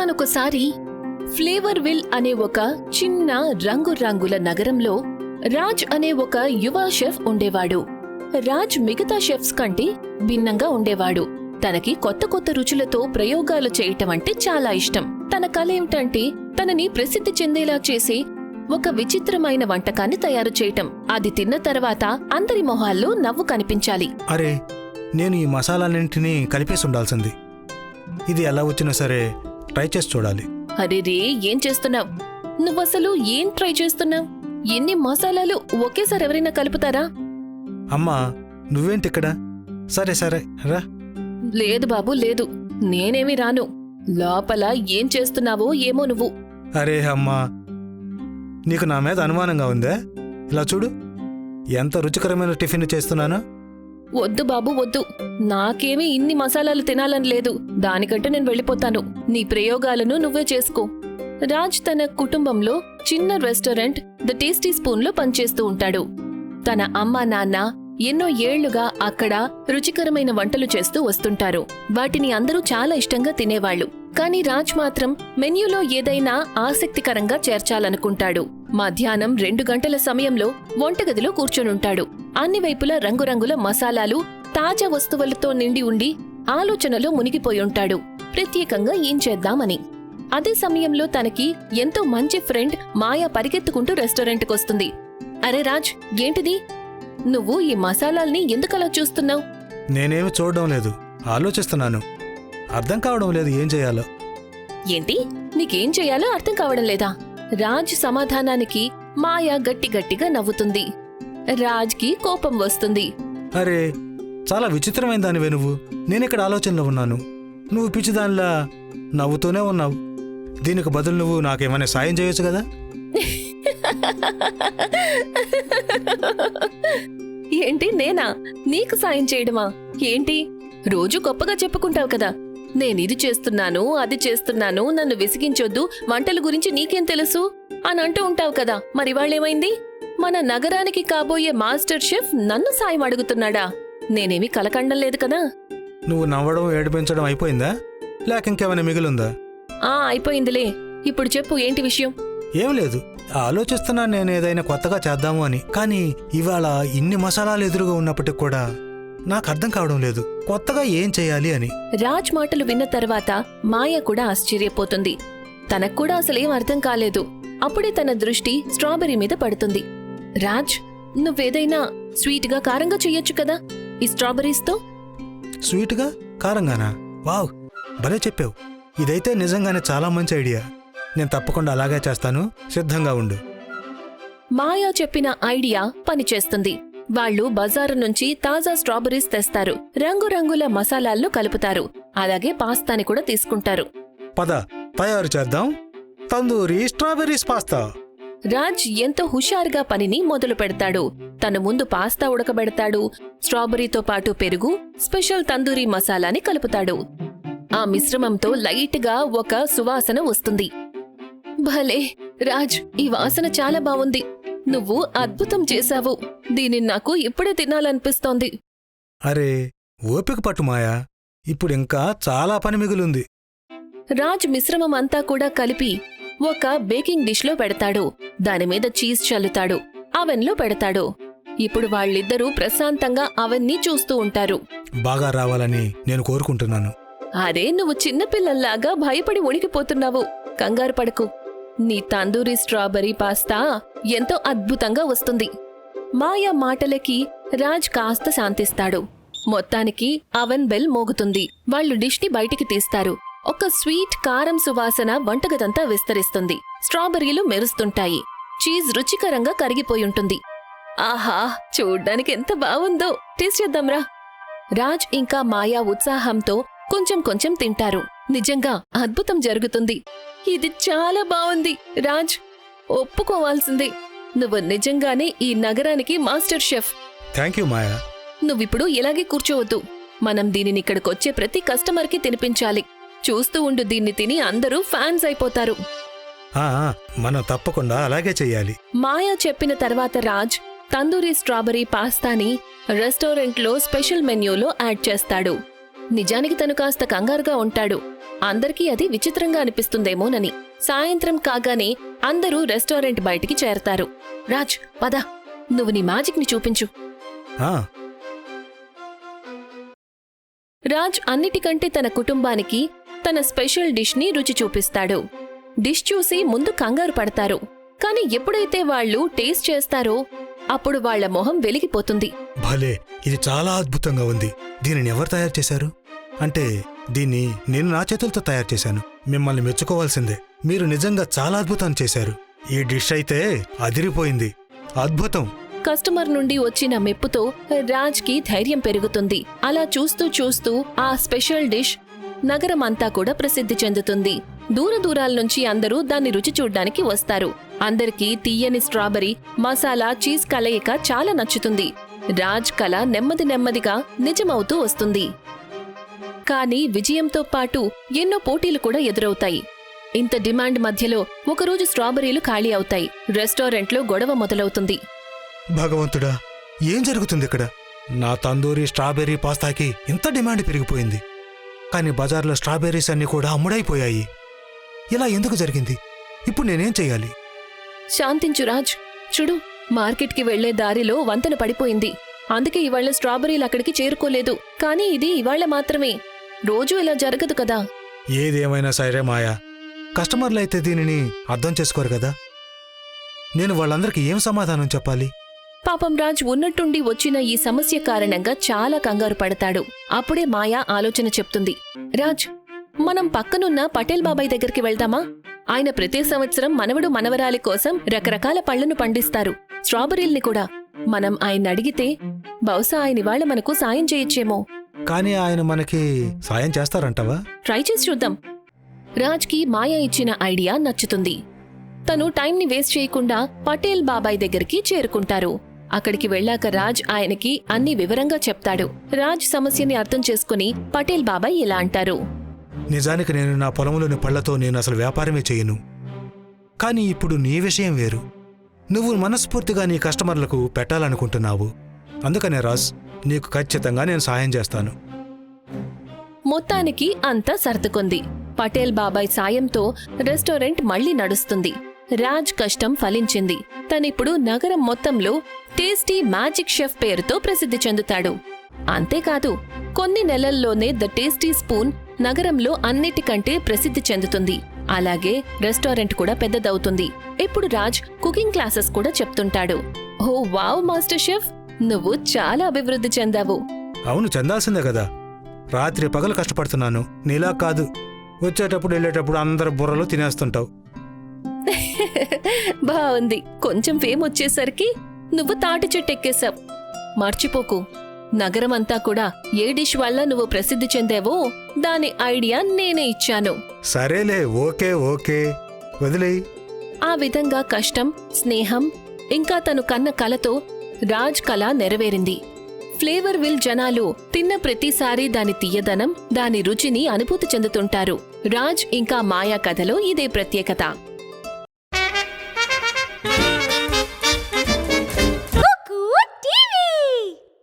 ఒకానొకసారి flavour will అనే ఒక చిన్న రంగురంగుల నగరంలో రాజ్ అనే ఒక యువ షెఫ్ ఉండేవాడు. రాజ్ మిగతా షెఫ్స్ కంటే భిన్నంగా ఉండేవాడు. తనకి కొత్త కొత్త రుచులతో ప్రయోగాలు చేయటం అంటే చాలా ఇష్టం. తన కల ఏమిటంటే తనని ప్రసిద్ధి చెందేలా చేసి ఒక విచిత్రమైన వంటకాన్ని తయారు చేయటం. అది తిన్న తర్వాత అందరి మొహాల్లో నవ్వు కనిపించాలి. అరే నేను ఈ మసాలాలన్నింటినీ కలిపేసి ఉండాల్సింది. ఇది ఎలా వచ్చినా సరే ట్రై చేసి చూడాలి. అరే రే ఏం చేస్తున్నావ్? నువ్వసలు ఏం ట్రై చేస్తున్నావ్? ఎన్ని మసాలాలు ఒకేసారి ఎవరైనా కలుపుతారా? అమ్మా నువ్వేంటి ఇక్కడ? సరే సరే రా. లేదు బాబు లేదు. నేనేమి రాను. లోపల ఏం చేస్తున్నావో ఏమో నువ్వు. అరే అమ్మా నీకు నా మీద అనుమానంగా ఉందే? ఇలా చూడు ఎంత రుచికరమైన టిఫిన్ చేస్తున్నానో. వద్దు బాబు వద్దు. నాకేమీ ఇన్ని మసాలాలు తినాలని లేదు. దానికంటే నేను వెళ్ళిపోతాను. నీ ప్రయోగాలను నువ్వే చేసుకో. రాజ్ తన కుటుంబంలో చిన్న రెస్టారెంట్ ద టేస్టీ స్పూన్లో పనిచేస్తూ ఉంటాడు. తన అమ్మ నాన్న ఎన్నో ఏళ్ళుగా అక్కడ రుచికరమైన వంటలు చేస్తూ వస్తుంటారు. వాటిని అందరూ చాలా ఇష్టంగా తినేవాళ్ళు కానీ రాజ్ మాత్రం మెన్యూలో ఏదైనా ఆసక్తికరంగా చేర్చాలనుకుంటాడు. మధ్యాహ్నం రెండు గంటల సమయంలో వంటగదిలో కూర్చొనుంటాడు. అన్ని వైపులా రంగురంగుల మసాలాలు తాజా వస్తువులతో నిండి ఉండి ఆలోచనలో మునిగిపోయి ఉంటాడు ప్రత్యేకంగా ఏం చేద్దామని. అదే సమయంలో తనకి ఎంతో మంచి ఫ్రెండ్ మాయా పరిగెత్తుకుంటూ రెస్టారెంట్కొస్తుంది. అరే రాజ్ ఏంటిది? నువ్వు ఈ మసాలాల్ని ఎందుకలా చూస్తున్నావు? నేనేమి చూడడం లేదు. ఆలోచిస్తున్నాను. అర్థం కావడం లేదు ఏం చేయాలో. ఏంటి? నీకేం చేయాలో అర్థం కావడం లేదా? రాజ్ సమాధానానికి మాయా గట్టి గట్టిగా నవ్వుతుంది. రాజ్కి కోపం వస్తుంది. అరే చాలా విచిత్రమైన దానివే నువ్వు. నేనిక్కడ ఆలోచనలో ఉన్నాను? నువ్వు పిచ్చిదానిలా నవ్వుతూనే ఉన్నావు. దీనికి బదులు నువ్వు నాకేమైనా సాయం చేయొచ్చు కదా? ఏంటి నేనా? నీకు సాయం చేయడమా? ఏంటి? రోజు గొప్పగా చెప్పుకుంటావు కదా. నేనిది చేస్తున్నాను అది చేస్తున్నాను నన్ను విసిగించొద్దు వంటల గురించి నీకేం తెలుసు? అని అంటూ ఉంటావు కదా. మరి వాళ్ళేమైంది? మన నగరానికి కాబోయే మాస్టర్ షెఫ్ నన్ను సాయం అడుగుతున్నాడా? నేనేమి కలకండం లేదు కదా? నువ్వు నవ్వడం ఏడిపించడం అయిపోయిందా? లేక ఇంకేమైనా మిగిలిందా? ఆ అయిపోయిందిలే. ఇప్పుడు చెప్పు ఏంటి విషయం? ఏం లేదు. ఆలోచిస్తున్నాను నేను ఏదైనా కొత్తగా చేద్దాము అని. కానీ ఇవాళ ఇన్ని మసాలాలు ఎదురుగా ఉన్నప్పటికి కూడా నాకు అర్థం కావడం లేదు. కొత్తగా ఏం చేయాలి అని. రాజ్ మాటలు విన్న తర్వాత మాయ కూడా ఆశ్చర్యపోతుంది. తనకు కూడా అసలేం అర్థం కాలేదు. అప్పుడే తన దృష్టి స్ట్రాబెర్రీ మీద పడుతుంది. రాజ్ నువ్వేదైనా స్వీట్గా కారంగా చెయ్యొచ్చు కదా? ఈ స్ట్రాబెర్రీస్తో? స్వీట్గా? కారంగానా? వావ్ భలే చెప్పావు. ఇదైతే నిజంగానే చాలా మంచి ఐడియా. నేను తప్పకుండా అలాగే చేస్తాను. సిద్ధంగా ఉండు. మాయా చెప్పిన ఐడియా పనిచేస్తుంది. వాళ్ళు బజారు నుంచి తాజా స్ట్రాబెర్రీస్ తెస్తారు. రంగురంగుల మసాలాల్లో కలుపుతారు. అలాగే పాస్తాని కూడా తీసుకుంటారు. పద తయారు చేద్దాం. Tandoori strawberries pasta. రాజ్ ఎంతో హుషారుగా పనిని మొదలు పెడతాడు. తన ముందు పాస్తా ఉడకబెడతాడు. స్ట్రాబెర్రీతో పాటు పెరుగు స్పెషల్ తందూరి మసాలాని కలుపుతాడు. ఆ మిశ్రమంతో లైట్గా ఒక సువాసన వస్తుంది. భలే! రాజ్ ఈ వాసన చాలా బావుంది. నువ్వు అద్భుతం చేశావు. దీనిని నాకు ఇప్పుడే తినాలనిపిస్తోంది. అరే ఓపిక పట్టు మాయా. ఇప్పుడు ఇంకా చాలా పని మిగులుంది. రాజ్ మిశ్రమం అంతా కూడా కలిపి ఒక బేకింగ్ డిష్లో పెడతాడు. దానిమీద చీజ్ చల్లుతాడు. అవెన్లో పెడతాడు. ఇప్పుడు వాళ్ళిద్దరూ ప్రశాంతంగా అవన్నీ చూస్తూ ఉంటారు. బాగా రావాలని నేను కోరుకుంటున్నాను. అరే నువ్వు చిన్నపిల్లల్లాగా భయపడి ఉణికిపోతున్నావు కంగారు పడకు. నీ తందూరి స్ట్రాబెర్రీ పాస్తా ఎంతో అద్భుతంగా వస్తుంది. మాయా మాటలకి రాజ్ కాస్త శాంతిస్తాడు. మొత్తానికి అవెన్ బెల్ మోగుతుంది. వాళ్ళు డిష్ని బయటికి తీస్తారు. ఒక స్వీట్ కారం సువాసన వంటగదంతా విస్తరిస్తుంది. స్ట్రాబెర్రీలు మెరుస్తుంటాయి. చీజ్ రుచికరంగా కరిగిపోయుంటుంది. ఆహా చూడ్డానికి ఎంత బావుందో. టేస్ట్ చేద్దాంరా రాజ్ ఇంకా మాయా ఉత్సాహంతో కొంచెం కొంచెం తింటారు. నిజంగా అద్భుతం జరుగుతుంది. ఇది చాలా బావుంది రాజ్. ఒప్పుకోవాల్సిందే. నువ్వు నిజంగానే ఈ నగరానికి master chef. Thank you Maya. నువ్విప్పుడు ఇలాగే కూర్చోవద్దు. మనం దీనిని ఇక్కడికొచ్చే ప్రతి కస్టమర్కి తినిపించాలి. చూస్తూ ఉండు దీన్ని తిని అందరూ ఫ్యాన్స్ అయిపోతారు. ఆ, ఆ, మనం తప్పకుండా అలాగే చెయ్యాలి. మాయా చెప్పిన తర్వాత రాజ్ తందూరి స్ట్రాబెరీ పాస్తాని రెస్టారెంట్లో స్పెషల్ మెన్యూలో యాడ్ చేస్తాడు. నిజానికి తను కాస్త కంగారుగా ఉంటాడు. అందరికీ అది విచిత్రంగా అనిపిస్తుందేమోనని. సాయంత్రం కాగానే అందరూ రెస్టారెంట్ బయటికి చేరతారు. రాజ్ పద. నువ్వు నీ మ్యాజిక్ని చూపించు. ఆ, రాజ్ అన్నిటికంటే తన కుటుంబానికి తన స్పెషల్ డిష్ని రుచి చూపిస్తాడు. డిష్ చూసి ముందు కంగారు పడతారు. కాని ఎప్పుడైతే వాళ్ళు టేస్ట్ చేస్తారో అప్పుడు వాళ్ళ మొహం వెలిగిపోతుంది. భలే! ఇది చాలా అద్భుతంగా ఉంది. దీనిని ఎవరు తయారు చేశారు? అంటే దీన్ని నేను నా చేతులతో తయారు చేశాను. మిమ్మల్ని మెచ్చుకోవాల్సిందే. మీరు నిజంగా చాలా అద్భుతం చేశారు. ఈ డిష్ అయితే అదిరిపోయింది. అద్భుతం! కస్టమర్ నుండి వచ్చిన మెప్పుతో రాజ్కి ధైర్యం పెరుగుతుంది. అలా చూస్తూ చూస్తూ ఆ స్పెషల్ డిష్ నగరం అంతా కూడా ప్రసిద్ధి చెందుతుంది. దూర దూరాల నుంచి అందరూ దాన్ని రుచి చూడ్డానికి వస్తారు. అందరికీ తీయని స్ట్రాబెరీ మసాలా చీజ్ కలయిక చాలా నచ్చుతుంది. రాజ్ కళ నెమ్మది నెమ్మదిగా నిజమవుతూ వస్తుంది. కానీ విజయంతో పాటు ఎన్నో పోటీలు కూడా ఎదురవుతాయి. ఇంత డిమాండ్ మధ్యలో ఒకరోజు స్ట్రాబెరీలు ఖాళీ అవుతాయి. రెస్టారెంట్లో గొడవ మొదలవుతుంది. భగవంతుడా ఏం జరుగుతుంది ఇక్కడ నా తందూరి స్ట్రాబెర్రీ పాస్తాకి ఇంత డిమాండ్ పెరిగిపోయింది. కానీ బజార్లో స్ట్రాబెర్రీస్ అన్ని కూడా అమ్ముడైపోయాయి. ఇలా ఎందుకు జరిగింది? ఇప్పుడు నేనేం చెయ్యాలి? శాంతించు రాజ్. చూడు మార్కెట్కి వెళ్ళే దారిలో వంతెన పడిపోయింది. అందుకే ఇవాళ స్ట్రాబెరీలు అక్కడికి చేరుకోలేదు. కానీ ఇది ఇవాళ మాత్రమే. రోజూ ఇలా జరగదు కదా. ఏదేమైనా సరే మాయా. కస్టమర్లు అయితే దీనిని అర్థం చేసుకోరు కదా. నేను వాళ్ళందరికీ ఏం సమాధానం చెప్పాలి? పాపం రాజ్ ఉన్నట్టుండి వచ్చిన ఈ సమస్య కారణంగా చాలా కంగారు పడతాడు. అప్పుడే మాయా ఆలోచన చెప్తుంది. రాజ్ మనం పక్కనున్న పటేల్ బాబాయ్ దగ్గరికి వెళ్దామా? ఆయన ప్రతి సంవత్సరం మనవడు మనవరాలి కోసం రకరకాల పళ్ళను పండిస్తారు. స్ట్రాబెరీల్ని కూడా. మనం ఆయన అడిగితే బహుశా ఆయన ఇవాళ మనకు సాయం చేయొచ్చేమో. కానీ ఆయన మనకి సాయం చేస్తారంటవా? ట్రై చేసి చూద్దాం. రాజ్కి మాయ ఇచ్చిన ఐడియా నచ్చుతుంది. తను టైంని వేస్ట్ చేయకుండా పటేల్ బాబాయ్ దగ్గరికి చేరుకుంటారు. అక్కడికి వెళ్ళాక రాజ్ ఆయనకి అన్ని వివరంగా చెప్తాడు. రాజ్ సమస్యని అర్థం చేసుకుని పటేల్ బాబాయ్ ఇలా అంటారు. నిజానికి నేను నా పొలంలోని పళ్ళతో నేను అసలు వ్యాపారమే చేయను. కానీ ఇప్పుడు నీ విషయం వేరు. నువ్వు మనస్ఫూర్తిగా నీ కస్టమర్లకు పెట్టాలనుకుంటున్నావు. అందుకనే రాజ్ నీకు ఖచ్చితంగా నేను సాయం చేస్తాను. మొత్తానికి అంతా సర్దుకుంది. పటేల్ బాబాయ్ సాయంతో రెస్టారెంట్ మళ్ళీ నడుస్తుంది. రాజ్ కష్టం ఫలించింది. తనిప్పుడు నగరం మొత్తంలో టేస్టీ మ్యాజిక్ షెఫ్ పేరుతో ప్రసిద్ధి చెందుతాడు. అంతేకాదు కొన్ని నెలల్లోనే ద టేస్టీ స్పూన్ నగరంలో అన్నిటికంటే ప్రసిద్ధి చెందుతుంది. అలాగే రెస్టారెంట్ కూడా పెద్దదవుతుంది. ఇప్పుడు రాజ్ కుకింగ్ క్లాసెస్ కూడా చెప్తుంటాడు. Oh wow master chef! నువ్వు చాలా అభివృద్ధి చెందావు. అవును చెందాల్సిందే కదా. రాత్రి పగలు కష్టపడుతున్నాను. నీలా కాదు. వచ్చేటప్పుడు వెళ్ళేటప్పుడు అందరు బుర్రలో తినేస్తుంటావు. బాగుంది కొంచెం ఫేమ్ వచ్చేసరికి నువ్వు తాటి చెట్టు ఎక్కేశావు. మర్చిపోకు. నగరమంతా కూడా ఏ డిష్ వల్ల నువ్వు ప్రసిద్ధి చెందావో దాని ఐడియా నేనే ఇచ్చాను. సరేలే ఓకే ఓకే. వదిలేయి. ఆ విధంగా కష్టం స్నేహం ఇంకా తను కన్న కలతో రాజ్ కళ నెరవేరింది. ఫ్లేవర్ విల్ జనాలు తిన్న ప్రతిసారి దాని తీయదనం దాని రుచిని అనుభూతి చెందుతుంటారు. రాజ్ ఇంకా మాయా కథలో ఇదే ప్రత్యేకత.